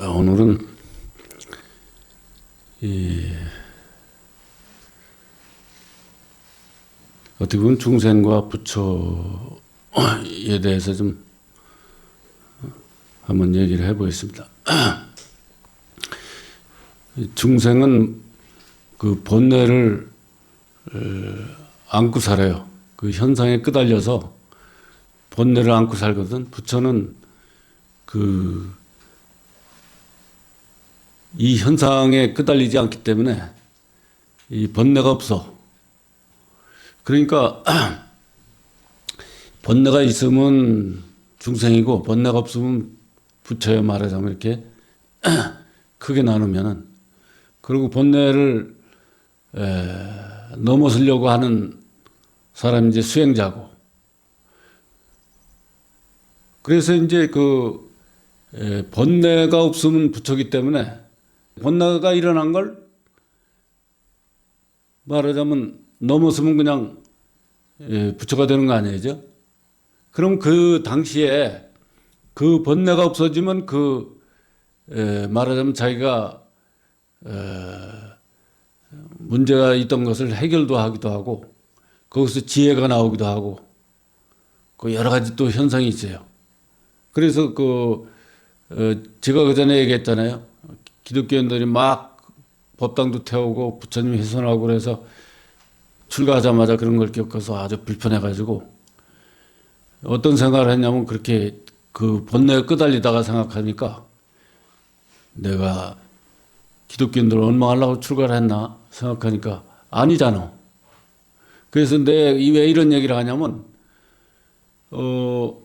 아, 오늘은 이 어떻게 보면 중생과 부처에 대해서 좀 한번 얘기를 해보겠습니다. 중생은 그 본뇌를 어, 안고 살아요. 그 현상에 끄달려서 본뇌를 안고 살거든. 부처는 그 이 현상에 끄달리지 않기 때문에 이 번뇌가 없어. 그러니까 번뇌가 있으면 중생이고 번뇌가 없으면 부처여 말하자면 이렇게 크게 나누면은 그리고 번뇌를 에, 넘어서려고 하는 사람이 이제 수행자고 그래서 이제 그 에, 번뇌가 없으면 부처기 때문에 번뇌가 일어난 걸 말하자면 넘어서면 그냥 예, 부처가 되는 거 아니죠? 그럼 그 당시에 그 번뇌가 없어지면 그 에, 말하자면 자기가 에, 문제가 있던 것을 해결도 하기도 하고 거기서 지혜가 나오기도 하고 그 여러 가지 또 현상이 있어요. 그래서 그 어, 제가 그 전에 얘기했잖아요. 기독교인들이 막 법당도 태우고 부처님 훼손하고 그래서 출가하자마자 그런 걸 겪어서 아주 불편해가지고 어떤 생각을 했냐면 그렇게 그 본내에 끄달리다가 생각하니까 내가 기독교인들을 원망하려고 출가를 했나 생각하니까 아니잖아. 그래서 내왜 이런 얘기를 하냐면 어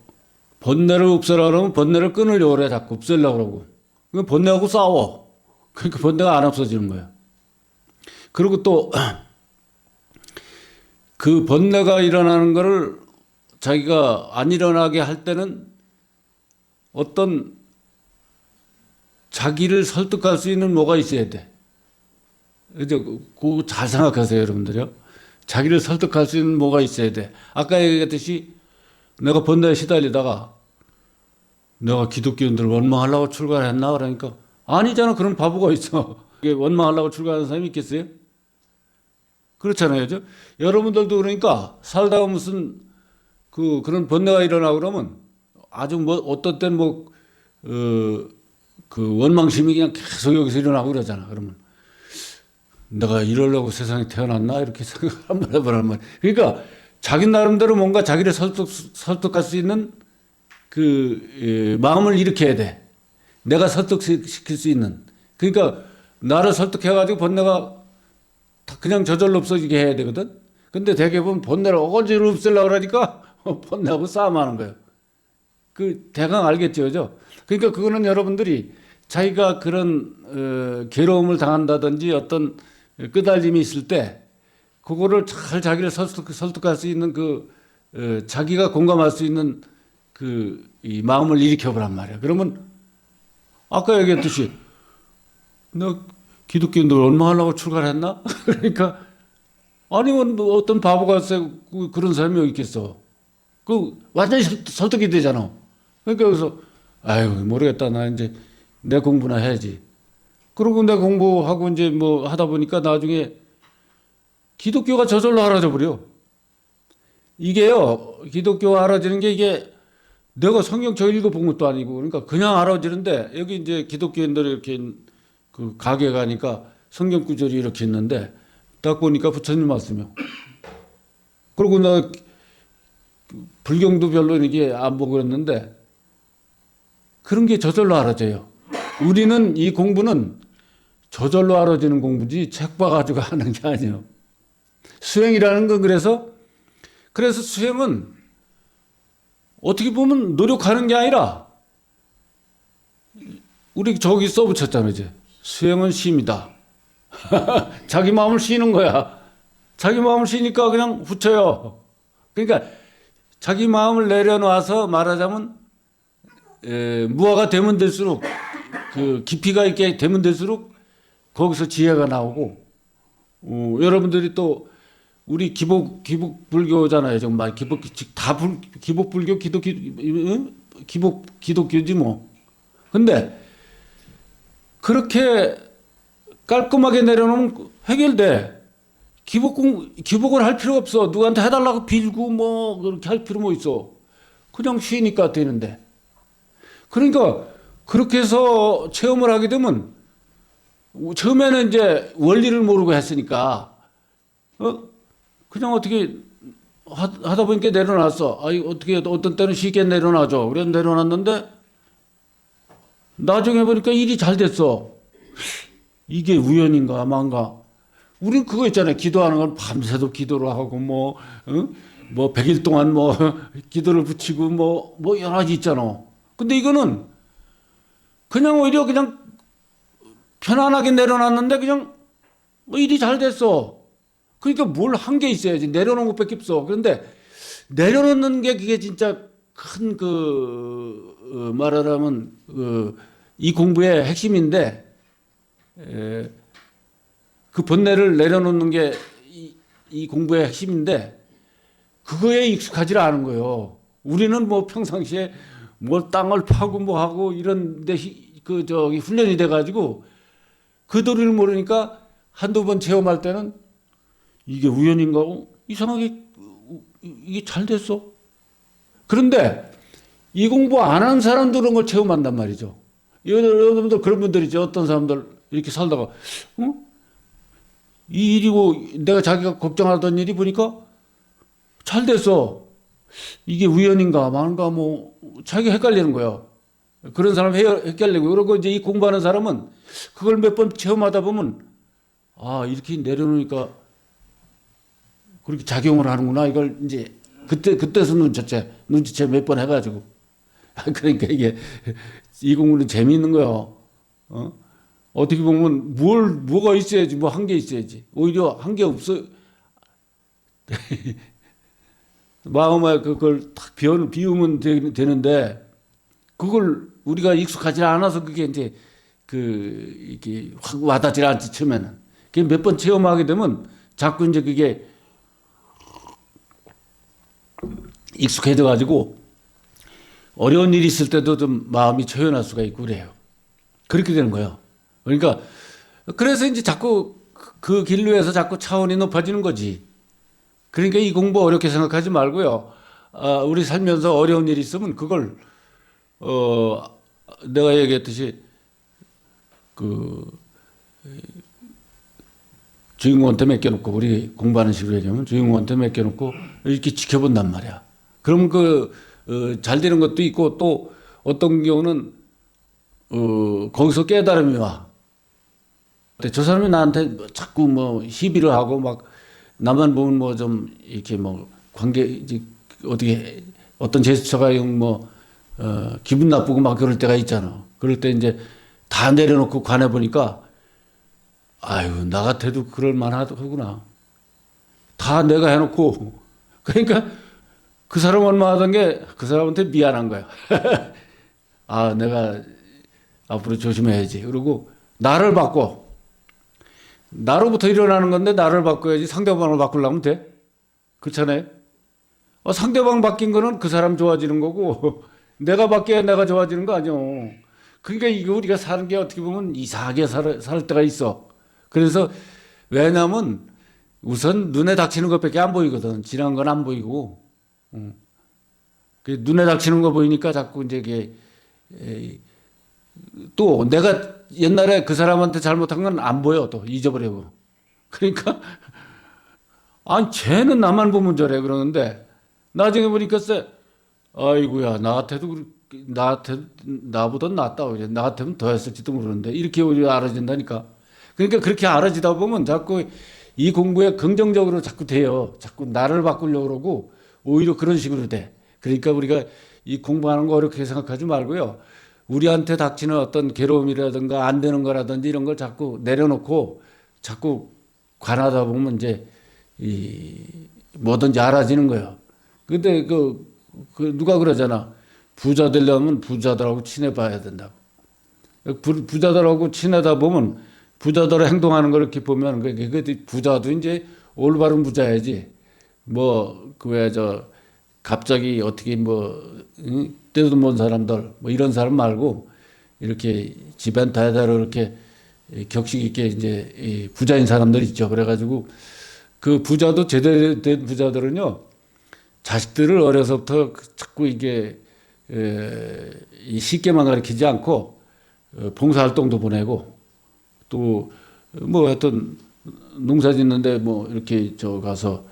번뇌를 없애라 그러면 번뇌를 끊으려고 그래 자꾸 없애려고 그러고 그 번뇌하고 싸워. 그러니까 번뇌가 안 없어지는 거예요. 그리고 또 그 번뇌가 일어나는 거를 자기가 안 일어나게 할 때는 어떤 자기를 설득할 수 있는 뭐가 있어야 돼. 이제 그잘 생각하세요, 여러분들요. 자기를 설득할 수 있는 뭐가 있어야 돼. 아까 얘기했듯이 내가 번뇌에 시달리다가 내가 기독교인들을 원망하려고 출가를 했나 그러니까 아니잖아. 그런 바보가 있어. 원망하려고 출가하는 사람이 있겠어요? 그렇잖아요. 저? 여러분들도 그러니까 살다가 무슨 그 그런 번뇌가 일어나고 그러면 아주 뭐 어떤 때는 뭐, 어, 그 원망심이 그냥 계속 여기서 일어나고 그러잖아. 그러면 내가 이러려고 세상에 태어났나? 이렇게 생각 한번 해보란 말. 그러니까 자기 나름대로 뭔가 자기를 설득, 설득할 수 있는 그 에, 마음을 일으켜야 돼. 내가 설득시킬 수 있는. 그러니까 나를 설득해가지고 번뇌가 그냥 저절로 없어지게 해야 되거든. 근데 대개 보면 번뇌를 어거지로 없애려고 그러니까 번뇌하고 싸움하는 거예요. 그 대강 알겠죠, 죠 그러니까 그거는 여러분들이 자기가 그런 어, 괴로움을 당한다든지 어떤 끄달림이 있을 때 그거를 잘 자기를 설득, 설득할 수 있는 그 어, 자기가 공감할 수 있는 그 이 마음을 일으켜 보란 말이야. 그러면 아까 얘기했듯이 너 기독교인들 원망하려고 출가를 했나? 그러니까 아니면 뭐 어떤 바보가 그런 사람이 있겠어. 그 완전히 설득이 되잖아. 그러니까 그래서 아유 모르겠다 나 이제 내 공부나 해야지. 그러고 내 공부하고 이제 뭐 하다 보니까 나중에 기독교가 저절로 알아져 버려. 이게요 기독교가 알아지는 게 이게 내가 성경 저 읽어본 것도 아니고 그러니까 그냥 알아지는데 여기 이제 기독교인들이 이렇게 그 가게 가니까 성경 구절이 이렇게 있는데 딱 보니까 부처님 말씀이요. 그리고 나 불경도 별로 이게 안 보고 그랬는데 그런 게 저절로 알아져요. 우리는 이 공부는 저절로 알아지는 공부지 책 봐가지고 하는 게 아니에요. 수행이라는 건 그래서 그래서 수행은 어떻게 보면 노력하는 게 아니라 우리 저기 써붙였잖아요 이제 수행은 쉼이다. 자기 마음을 쉬는 거야. 자기 마음을 쉬니까 그냥 후쳐요. 그러니까 자기 마음을 내려놔서 말하자면 에, 무화가 되면 될수록 그 깊이가 있게 되면 될수록 거기서 지혜가 나오고 어, 여러분들이 또 우리 기복 기복 불교잖아요 정말 기복 다 불, 기복 불교 기독 기, 기복 기독교지 뭐 근데 그렇게 깔끔하게 내려놓으면 해결돼. 기복공, 기복을 할 필요 없어. 누구한테 해달라고 빌고 뭐 그렇게 할 필요 뭐 있어. 그냥 쉬니까 되는데. 그러니까 그렇게 해서 체험을 하게 되면 처음에는 이제 원리를 모르고 했으니까 어 그냥 어떻게 하- 하다 보니까 내려놨어. 아이 어떻게 어떤 때는 쉽게 내려놔줘. 그래서 내려놨는데 나중에 보니까 일이 잘 됐어. 이게 우연인가 만가. 우린 그거 있잖아요. 기도하는 건 밤새도 기도를 하고 뭐, 응? 뭐 100일 동안 뭐 기도를 붙이고 뭐, 뭐 여러 가지 있잖아. 근데 이거는 그냥 오히려 그냥 편안하게 내려놨는데 그냥 뭐 일이 잘 됐어. 그러니까 뭘 한 게 있어야지. 내려놓은 것밖에 없어. 그런데 내려놓는 게 그게 진짜 큰 그, 어, 말하자면, 그, 이 공부의 핵심인데, 에, 그 번뇌를 내려놓는 게 이, 이 공부의 핵심인데, 그거에 익숙하지 않은 거예요. 우리는 뭐 평상시에 뭘 땅을 파고 뭐 하고 이런 데, 히- 그, 저기 훈련이 돼가지고 그 도리를 모르니까 한두 번 체험할 때는 이게 우연인가? 어, 이상하게 이게 잘 됐어. 그런데 이 공부 안 한 사람들은 그걸 체험한단 말이죠. 여러분들 그런 분들 있죠. 어떤 사람들 이렇게 살다가 어? 이 일이고 내가 자기가 걱정하던 일이 보니까 잘 됐어. 이게 우연인가 만가 뭐 자기 헷갈리는 거예요. 그런 사람 헷- 헷갈리고 그리고 이제 이 공부하는 사람은 그걸 몇 번 체험하다 보면 아 이렇게 내려놓으니까 그렇게 작용을 하는구나. 이걸 이제 그때 그때서 눈치채 눈치채 몇 번 해가지고. 그러니까 이게 이 공부는 재미있는 거요. 어? 어떻게 보면 뭘 뭐가 있어야지 뭐 한 게 있어야지. 오히려 한 게 없어. 마음에 그걸 탁 비워 비우면 되- 되는데 그걸 우리가 익숙하지 않아서 그게 이제 그 이게 확 와닿지 않지 처음에는. 그게 몇 번 체험하게 되면 자꾸 이제 그게 익숙해져 가지고 어려운 일이 있을 때도 좀 마음이 초연할 수가 있고 그래요. 그렇게 되는 거예요. 그러니까 그래서 이제 자꾸 그- 그 길로 해서 자꾸 차원이 높아지는 거지. 그러니까 이 공부 어렵게 생각하지 말고요. 아, 우리 살면서 어려운 일이 있으면 그걸 어 내가 얘기했듯이 그 주인공한테 맡겨놓고 우리 공부하는 식으로 얘기하면 주인공한테 맡겨놓고 이렇게 지켜본단 말이야. 그럼 그 어, 잘 되는 것도 있고 또 어떤 경우는 어, 거기서 깨달음이 와. 근데 저 사람이 나한테 뭐 자꾸 뭐 시비를 하고 막 나만 보면 뭐 좀 이렇게 뭐 관계 어떻게 어떤 제스처가 뭐 어, 기분 나쁘고 막 그럴 때가 있잖아. 그럴 때 이제 다 내려놓고 관해 보니까 아유 나 같아도 그럴 만하구나. 다 내가 해놓고 그러니까 그 사람 얼마 하던 게 그 사람한테 미안한 거야. 아 내가 앞으로 조심해야지. 그리고 나를 바꿔. 나로부터 일어나는 건데 나를 바꿔야지 상대방을 바꾸려면 돼. 그렇잖아요. 어, 상대방 바뀐 거는 그 사람 좋아지는 거고 내가 바뀌어야 내가 좋아지는 거 아니요. 그러니까 이거 우리가 사는 게 어떻게 보면 이상하게 살, 살 때가 있어. 그래서 왜냐면 우선 눈에 닥치는 것밖에 안 보이거든. 지난 건 안 보이고. 음. 그 눈에 닥치는 거 보이니까 자꾸 이제 이게 또 내가 옛날에 그 사람한테 잘못한 건 안 보여 또 잊어버리고. 그러니까 아니 쟤는 나만 보면 저래 그러는데. 나중에 보니까 쎄 아이고야 나한테도 나한테 나보다 낫다 그래 나한테는 더 했을지도 모르는데. 이렇게 우리가 알아진다니까. 그러니까 그렇게 알아지다 보면 자꾸 이 공부에 긍정적으로 자꾸 돼요. 자꾸 나를 바꾸려고 그러고 오히려 그런 식으로 돼 그러니까 우리가 이 공부하는 거 어렵게 생각하지 말고요 우리한테 닥치는 어떤 괴로움이라든가 안 되는 거라든지 이런 걸 자꾸 내려놓고 자꾸 관하다 보면 이제 이 뭐든지 알아지는 거예요. 근데 그, 그 누가 그러잖아. 부자 되려면 부자들하고 친해 봐야 된다고. 부, 부자들하고 친하다 보면 부자들 행동하는 걸 이렇게 보면 그, 그, 그 부자도 이제 올바른 부자야지. 뭐 그 왜 저 갑자기 어떻게 뭐 응? 때도 못 사람들 뭐 이런 사람 말고 이렇게 집안 다다로 이렇게 격식 있게 이제 이 부자인 사람들 있죠. 그래가지고 그 부자도 제대로 된 부자들은요 자식들을 어려서부터 자꾸 이게 쉽게만 가르치지 않고 어, 봉사활동도 보내고 또 뭐 하여튼 농사 짓는데 뭐 이렇게 저 가서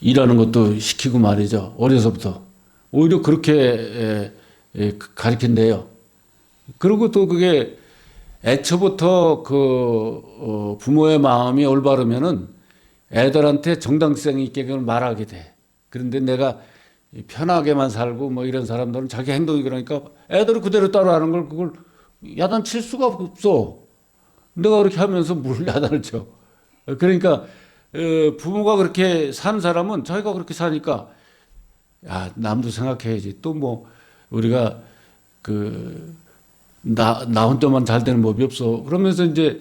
일하는 것도 시키고 말이죠 어려서부터 오히려 그렇게 에, 에, 가르친대요. 그리고 또 그게 애초부터 그 어, 부모의 마음이 올바르면은 애들한테 정당성 있게 그걸 말하게 돼. 그런데 내가 편하게만 살고 뭐 이런 사람들은 자기 행동이 그러니까 애들을 그대로 따라하는 걸 그걸 야단 칠 수가 없어. 내가 그렇게 하면서 뭘 야단을 쳐. 그러니까 어, 부모가 그렇게 사는 사람은 자기가 그렇게 사니까 야 남도 생각해야지. 또 뭐 우리가 그 나, 나 혼자만 잘 되는 법이 없어. 그러면서 이제,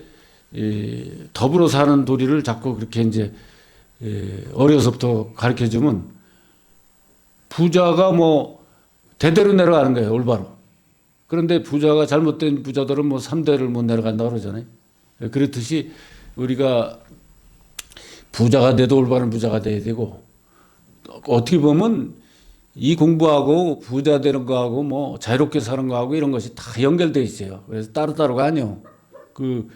이, 더불어 사는 도리를 자꾸 그렇게 이제, 예, 어려서부터 가르쳐 주면 부자가 뭐, 대대로 내려가는 거예요, 올바로. 그런데 부자가 잘못된 부자들은 뭐 3대를 못 내려간다고 그러잖아요. 예, 그렇듯이 우리가 부자가 돼도 올바른 부자가 돼야 되고, 어떻게 보면 이 공부하고 부자 되는 거하고 뭐 자유롭게 사는 거하고 이런 것이 다 연결돼 있어요. 그래서 따로따로가 아니요. 그,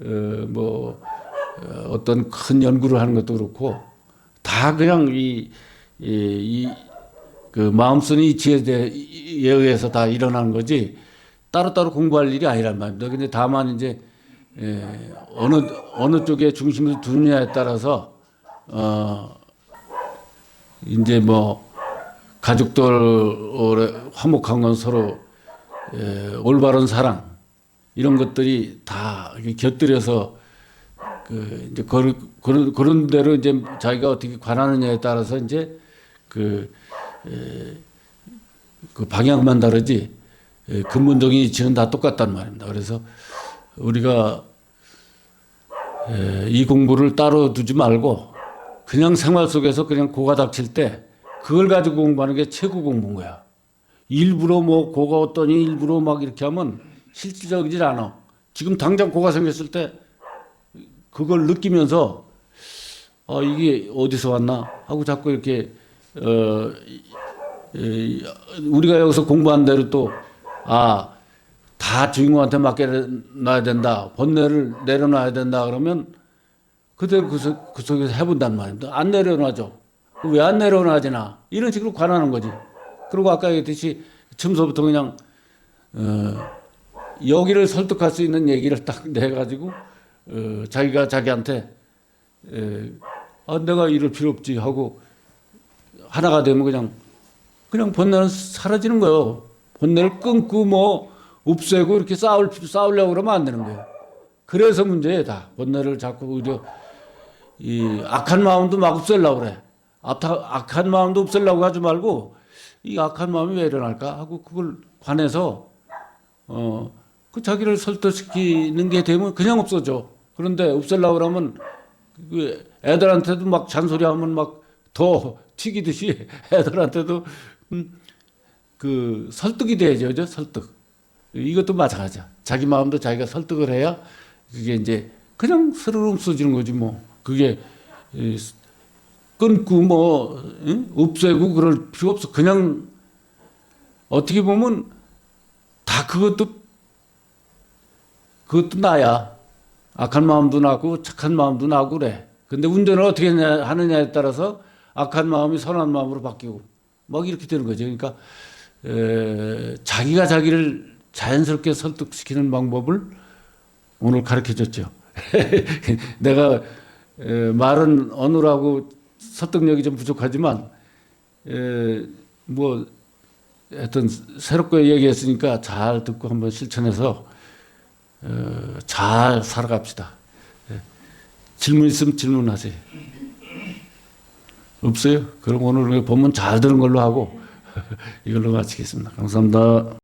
어, 뭐, 어, 어떤 큰 연구를 하는 것도 그렇고 다 그냥 이, 이, 이, 그 마음 쓰는 이치에 대해 에 의해서 다 일어나는 거지 따로따로 공부할 일이 아니란 말입니다. 근데 다만 이제 에, 어느, 어느 쪽에 중심을 두느냐에 따라서 어, 이제 뭐 가족들 화목한 건 서로 에, 올바른 사랑 이런 것들이 다 곁들여서 그 이제 그런 그런 그런 대로 이제 자기가 어떻게 관하느냐에 따라서 이제 그, 에, 그 방향만 다르지 에, 근본적인 이치는 다 똑같단 말입니다. 그래서 우리가 에, 이 공부를 따로 두지 말고 그냥 생활 속에서 그냥 고가 닥칠 때 그걸 가지고 공부하는 게 최고 공부인 거야. 일부러 뭐 고가 어떠니 일부러 막 이렇게 하면 실질적이질 않아. 지금 당장 고가 생겼을 때 그걸 느끼면서 어 이게 어디서 왔나 하고 자꾸 이렇게 어 이, 우리가 여기서 공부한 대로 또 아 다 주인공한테 맡겨놔야 된다. 번뇌를 내려놔야 된다. 그러면 그대로 그, 속, 그 속에서 해본단 말입니다. 안 내려놔줘. 왜안 내려놔지나? 이런 식으로 관하는 거지. 그리고 아까 얘기했듯이 처음서부터 그냥, 어, 여기를 설득할 수 있는 얘기를 딱 내가지고, 어, 자기가 자기한테, 에, 아, 내가 이럴 필요 없지 하고, 하나가 되면 그냥, 그냥 번뇌는 사라지는 거예요. 번뇌를 끊고 뭐, 없애고 이렇게 싸울, 싸우려고 그러면 안 되는 거예요. 그래서 문제예요, 다. 번뇌를 자꾸 오히려, 이 악한 마음도 막 없애려고 그래. 악하- 악한 마음도 없애려고 하지 말고 이 악한 마음이 왜 일어날까 하고 그걸 관해서 어 그 자기를 설득시키는 게 되면 그냥 없어져. 그런데 없애려고 그러면 그 애들한테도 막 잔소리하면 막 더 튀기듯이 애들한테도 음, 그 설득이 돼야죠? 설득. 이것도 마찬가지야. 자기 마음도 자기가 설득을 해야 그게 이제 그냥 스르륵 없어지는 거지 뭐. 그게 이 끊고 뭐 응? 없애고 그럴 필요 없어. 그냥 어떻게 보면 다 그것도 그것도 나야. 악한 마음도 나고 착한 마음도 나고 그래. 근데 운전을 어떻게 하느냐에 따라서 악한 마음이 선한 마음으로 바뀌고 막 이렇게 되는 거죠. 그러니까 에, 자기가 자기를 자연스럽게 설득시키는 방법을 오늘 가르쳐 줬죠. 내가 에, 말은 어느라고 설득력이 좀 부족하지만 에, 뭐 하여튼 새롭게 얘기했으니까 잘 듣고 한번 실천해서 어, 잘 살아갑시다. 예. 질문 있으면 질문하세요. 없어요? 그럼 오늘 본문 잘 들은 걸로 하고 이걸로 마치겠습니다. 감사합니다.